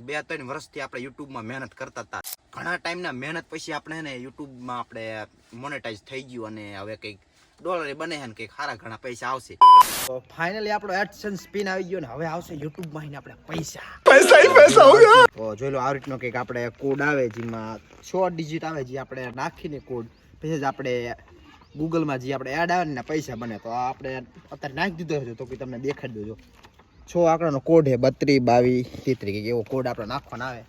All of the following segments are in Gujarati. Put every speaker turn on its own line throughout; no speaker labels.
બે ત્રણ વર્ષથી આપણે યુટ્યુબમાં મહેનત કરતા હતા. ઘણા ટાઈમના મહેનત પછી આપણે ને યુટ્યુબમાં આપણે મોનેટાઈઝ થઈ ગયું અને હવે કંઈક ડોલર બને છે ને કંઈક સારા ઘણા પૈસા આવશે. તો ફાઇનલી આપણો એડસન્સ પિન આવી ગયો ને હવે આવશે યુટ્યુબમાં ને આપણે પૈસા.
પૈસા હી પૈસા હોગા
તો જોઈ લો આ રીતનો કંઈક આપણે કોડ આવે જેમાં છો ડિજિટ આવે જે આપણે નાખીને કોડ પછી જ આપણે ગૂગલમાં જે આપણે એડ આવે ને પૈસા બને. તો આપણે અત્યારે નાખી દીધો છે તો કે તમને દેખાડી દેજો. છ આંકડાનો કોડ છે બત્રી બાવીસ કંઈક એવો કોડ આપણે નાખવાનો આવે.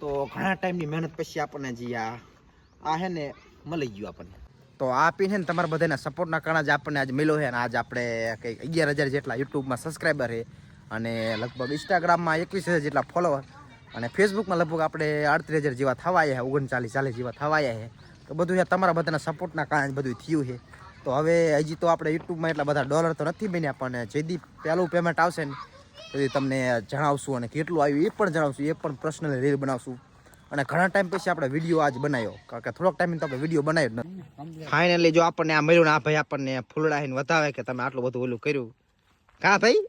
તો ઘણા ટાઈમની મહેનત પછી આપણને જે આ આ છે ને, મળી ગયું આપણને. તો આ પીન છે ને તમારા બધાના સપોર્ટના કારણે જ આપણને આજ મળ્યો છે અને આજ આપણે કંઈક અગિયાર હજાર જેટલા યુટ્યુબમાં સબસ્ક્રાઈબર છે અને લગભગ ઇન્સ્ટાગ્રામમાં એકવીસ હજાર જેટલા ફોલોવર અને ફેસબુકમાં લગભગ આપણે આડત્રીસ હજાર જેવા થવાયા છે, ઓગણચાલીસ ચાલીસ જેવા થવાયા છે. તો બધું તમારા બધાના સપોર્ટના કારણે જ બધું થયું છે. તો હવે હજી તો આપણે યુટ્યુબમાં એટલા બધા ડોલર તો નથી બન્યા પણ જેદી પહેલું પેમેન્ટ આવશે ને તેથી તમને જણાવશું અને કેટલું આવ્યું એ પણ જણાવશું એ પણ પર્સનલી રીલ બનાવશું. અને ઘણા ટાઈમ પછી આપણે વીડિયો આજ બનાવ્યો કારણ કે થોડોક ટાઈમ તો આપણે વીડિયો બનાવ્યો નથી ફાઇનલી જો આપણને આ મળ્યું ને આ ભાઈ આપણને ફૂલડા હિન વધાવે કે તમે આટલું બધું ઓલું કર્યું. કા ભાઈ?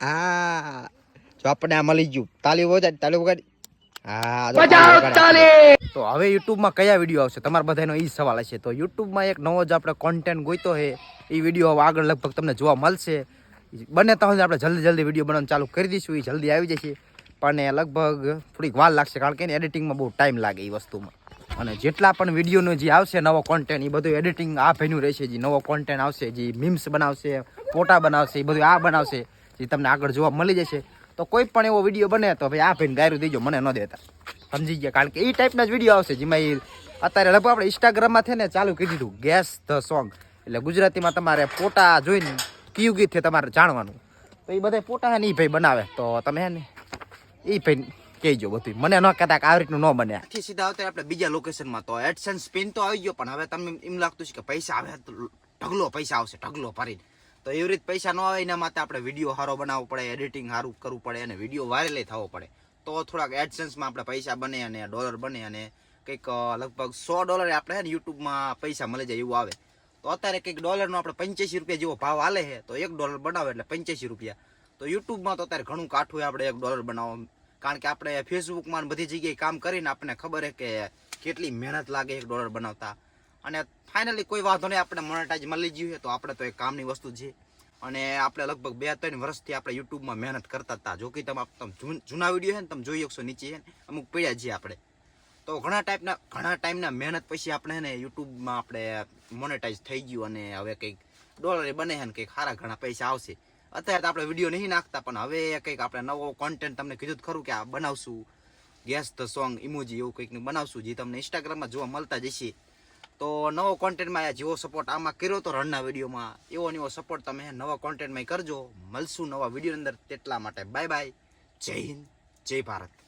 હા. જો આપણને આ મળી ગયું. તાલી વગાડી તાલી વગાડી. તો હવે યુટ્યુબમાં કયા વીડિયો આવશે? તમારા બધાનો એ સવાલ હશે. તો યુટ્યુબમાં એક નવો જ આપણે કોન્ટેન્ટ ગોઈતો છે એ વીડિયો હવે આગળ લગભગ તમને જોવા મળશે. બને તો આપણે જલ્દી જલ્દી વીડિયો બનાવવાનું ચાલુ કરી દઈશું. એ જલ્દી આવી જશે. પણ એ લગભગ થોડીક વાર લાગશે કારણ કે એને એડિટિંગમાં બહુ ટાઈમ લાગે એ વસ્તુમાં. અને જેટલા પણ વિડીયોનો જે આવશે નવો કોન્ટેન્ટ એ બધું એડિટિંગ આ ભાઈનું રહેશે જે. નવો કોન્ટેન્ટ આવશે જે મીમ્સ બનાવશે ફોટા બનાવશે એ બધું આ બનાવશે જે તમને આગળ જોવા મળી જશે. તો કોઈ પણ એવો વીડિયો બને તો ભાઈ આ ભાઈને ગાયરું દેજો, મને ન દેતા. સમજી ગયા? કારણ કે એ ટાઈપના જ વીડિયો આવશે, જેમાં એ અત્યારે લગભગ આપણે ઇન્સ્ટાગ્રામમાં છે ને ચાલુ કરી દીધું ગેસ ધ સોંગ એટલે ગુજરાતીમાં તમારે ફોટા જોઈને કયું ગીત છે તમારે જાણવાનું. તો એ બધા ફોટા છે ને એ ભાઈ બનાવે. તો તમે હે ને એ ભાઈ કહેજો બધું મને ન કહેતા કે આ રીતનું ન બને. આથી સીધા આવતા આપણે બીજા લોકેશનમાં તો એડસન્સ પિન તો આવી ગયો, પણ હવે તમને એમ લાગતું છે કે પૈસા આવે, ઢગલો પૈસા આવશે, ઢગલો ભરીને. તો એવી રીતે પૈસા ન આવે એના માટે આપણે વીડિયો સારો બનાવવો પડે એડિટિંગ સારું કરવું પડે અને વીડિયો વાયરલ થવો પડે. તો થોડાક એડસન્સમાં આપણે પૈસા બને અને ડોલર બને અને કંઈક લગભગ સો ડોલરે આપણે ને યુટ્યુબમાં પૈસા મળી જાય એવું આવે. તો અત્યારે કંઈક ડોલરનો આપણે પંચ્યાસી રૂપિયા જેવો ભાવ હાલે છે, તો એક ડોલર બનાવે એટલે પંચ્યાસી રૂપિયા. તો યુટ્યુબમાં તો અત્યારે ઘણું કાઠું આપણે એક ડોલર બનાવો કારણ કે આપણે ફેસબુકમાં બધી જગ્યાએ કામ કરીને આપણને ખબર છે કે કેટલી મહેનત લાગે એક ડોલર બનાવતા. અને ફાઇનલી કોઈ વાંધો નહીં, આપણે મોનેટાઈઝ મળી ગયું છે, તો આપણે તો એક કામની વસ્તુ છે. અને આપણે લગભગ બે ત્રણ વર્ષથી આપણે યુટ્યુબમાં મહેનત કરતા હતા. જો કે તમે જૂના વીડિયો છે ને, તમે જોઈ શકશો નીચે છે અમુક પડ્યા છીએ આપણે. તો ઘણા ટાઈપના ઘણા ટાઈમના મહેનત પછી આપણે ને યુટ્યુબમાં આપણે મોનેટાઈઝ થઈ ગયું અને હવે કંઈક ડોલર બને છે ને કંઈક સારા ઘણા પૈસા આવશે. અત્યારે તો આપણે વીડિયો નહીં નાખતા, પણ હવે કંઈક આપણે નવો કોન્ટેન્ટ તમને કીધું જ ખરું કે આ બનાવશું. ગેસ ધ સોંગ ઇમોજી એવું કંઈક બનાવશું, જે તમને ઇન્સ્ટાગ્રામમાં જોવા મળતા જશે તો નવો કોન્ટેન્ટમાં આ જેવો સપોર્ટ આમાં કર્યો તો રણના વિડીયોમાં એવો એવો સપોર્ટ તમે નવા કોન્ટેન્ટમાં કરજો. મળશું નવા વીડિયો અંદર. તેટલા માટે બાય બાય જય હિન્દ, જય ભારત.